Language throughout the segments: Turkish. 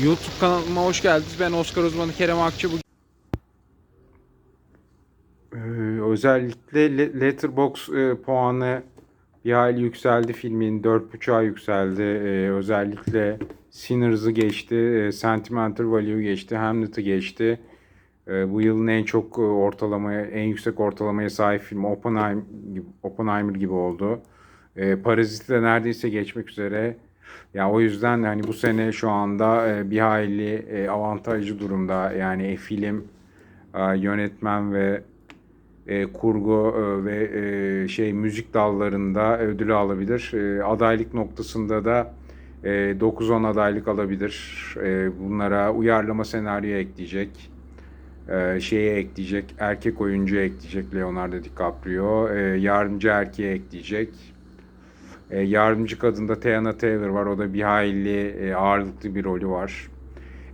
YouTube kanalıma hoş geldiniz. Ben Oscar uzmanı Kerem Akçı. Bu Ee, özellikle Le- Letterboxd e, puanı bir hayli yükseldi filmin. 4.5'a yükseldi. Ee, özellikle Sinners'ı geçti. e, Sentimental Value geçti. Hamlet'ı geçti. Ee, bu yılın en çok e, ortalamaya, en yüksek ortalamaya sahip film Oppenheimer gibi, Oppenheimer gibi oldu. Ee, Parazit'i de neredeyse geçmek üzere. Ya o yüzden hani bu sene şu anda e, bir hayli e, avantajlı durumda. Yani e, film, e, yönetmen ve e, kurgu e, ve e, şey müzik dallarında ödülü alabilir. E, adaylık noktasında da e, 9-10 adaylık alabilir. E, bunlara uyarlama senaryo ekleyecek. E, şeye ekleyecek. Erkek oyuncu ekleyecek Leonardo DiCaprio. E, yardımcı erkeğe ekleyecek. E, yardımcı kadında Tiana Taylor var. O da bir hayli e, ağırlıklı bir rolü var.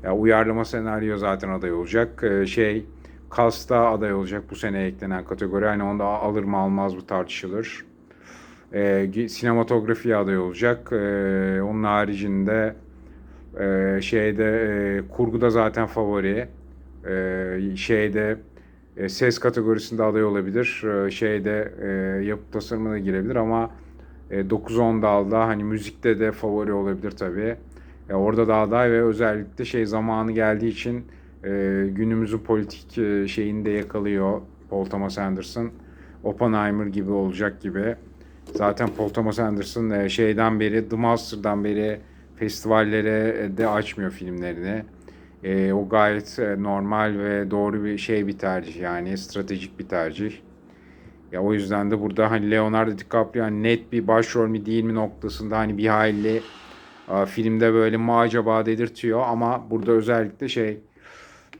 Ya, uyarlama senaryo zaten aday olacak. E, şey Kasta aday olacak bu sene eklenen kategori. Hani onda alır mı almaz mı tartışılır. E, sinematografiye aday olacak. E, onun haricinde e, şeyde e, kurguda zaten favori. E, şeyde e, ses kategorisinde aday olabilir. E, şeyde e, yapı tasarımına girebilir ama e, 9-10 dalda hani müzikte de favori olabilir tabii. E, orada da aday ve özellikle şey zamanı geldiği için e, günümüzün politik e, şeyini de yakalıyor Paul Thomas Anderson. Oppenheimer gibi olacak gibi. Zaten Paul Thomas Anderson e, şeyden beri, The Master'dan beri festivallere e, de açmıyor filmlerini. E, o gayet e, normal ve doğru bir şey bir tercih yani stratejik bir tercih. Ya o yüzden de burada hani Leonardo DiCaprio hani net bir başrol mü değil mi noktasında hani bir hayli e, filmde böyle mi acaba dedirtiyor. Ama burada özellikle şey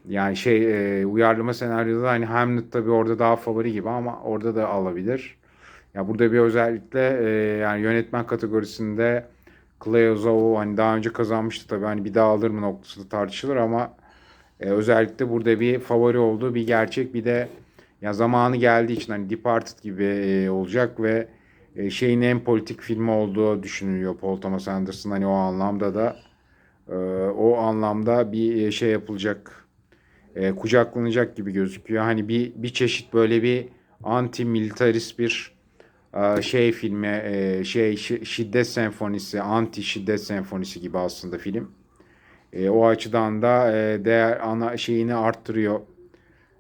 yani şey e, uyarlama senaryoda hani Hamlet tabii orada daha favori gibi ama orada da alabilir. Ya burada bir özellikle e, yani yönetmen kategorisinde Cleo Zhao hani daha önce kazanmıştı tabii. Hani bir daha alır mı noktasında tartışılır ama e, özellikle burada bir favori olduğu bir gerçek. Bir de ya zamanı geldiği için hani Departed gibi e, olacak ve e, şeyin en politik filmi olduğu düşünülüyor Paul Thomas Anderson hani o anlamda da e, o anlamda bir şey yapılacak e, kucaklanacak gibi gözüküyor. Hani bir bir çeşit böyle bir anti militarist bir e, şey filmi e, şey şi- şiddet senfonisi anti şiddet senfonisi gibi aslında film. E, o açıdan da e, değer ana şeyini arttırıyor.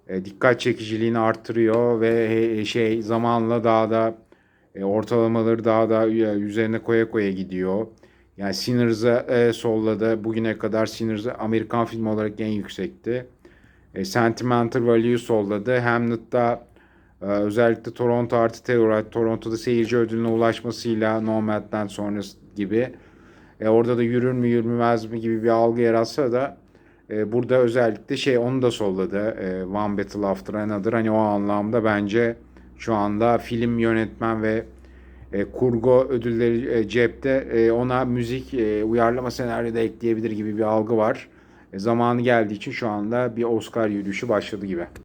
E, dikkat çekiciliğini arttırıyor ve e, şey zamanla daha da e, ortalamaları daha da üzerine koya koya gidiyor. Yani Sinners'a e, solladı. Bugüne kadar Sinners Amerikan filmi olarak en yüksekti. E, Sentimental Value solladı. Hamlet'ta e, özellikle Toronto artı Telluride, Toronto'da seyirci ödülüne ulaşmasıyla Nomad'den sonrası gibi. E, orada da yürür mü yürümez mi gibi bir algı yaratsa da e, burada özellikle şey onu da solladı. E, One Battle After Another. Hani o anlamda bence şu anda film yönetmen ve e, kurgu ödülleri e, cepte. E, ona müzik e, uyarlama senaryo da ekleyebilir gibi bir algı var. E, zamanı geldiği için şu anda bir Oscar yürüyüşü başladı gibi.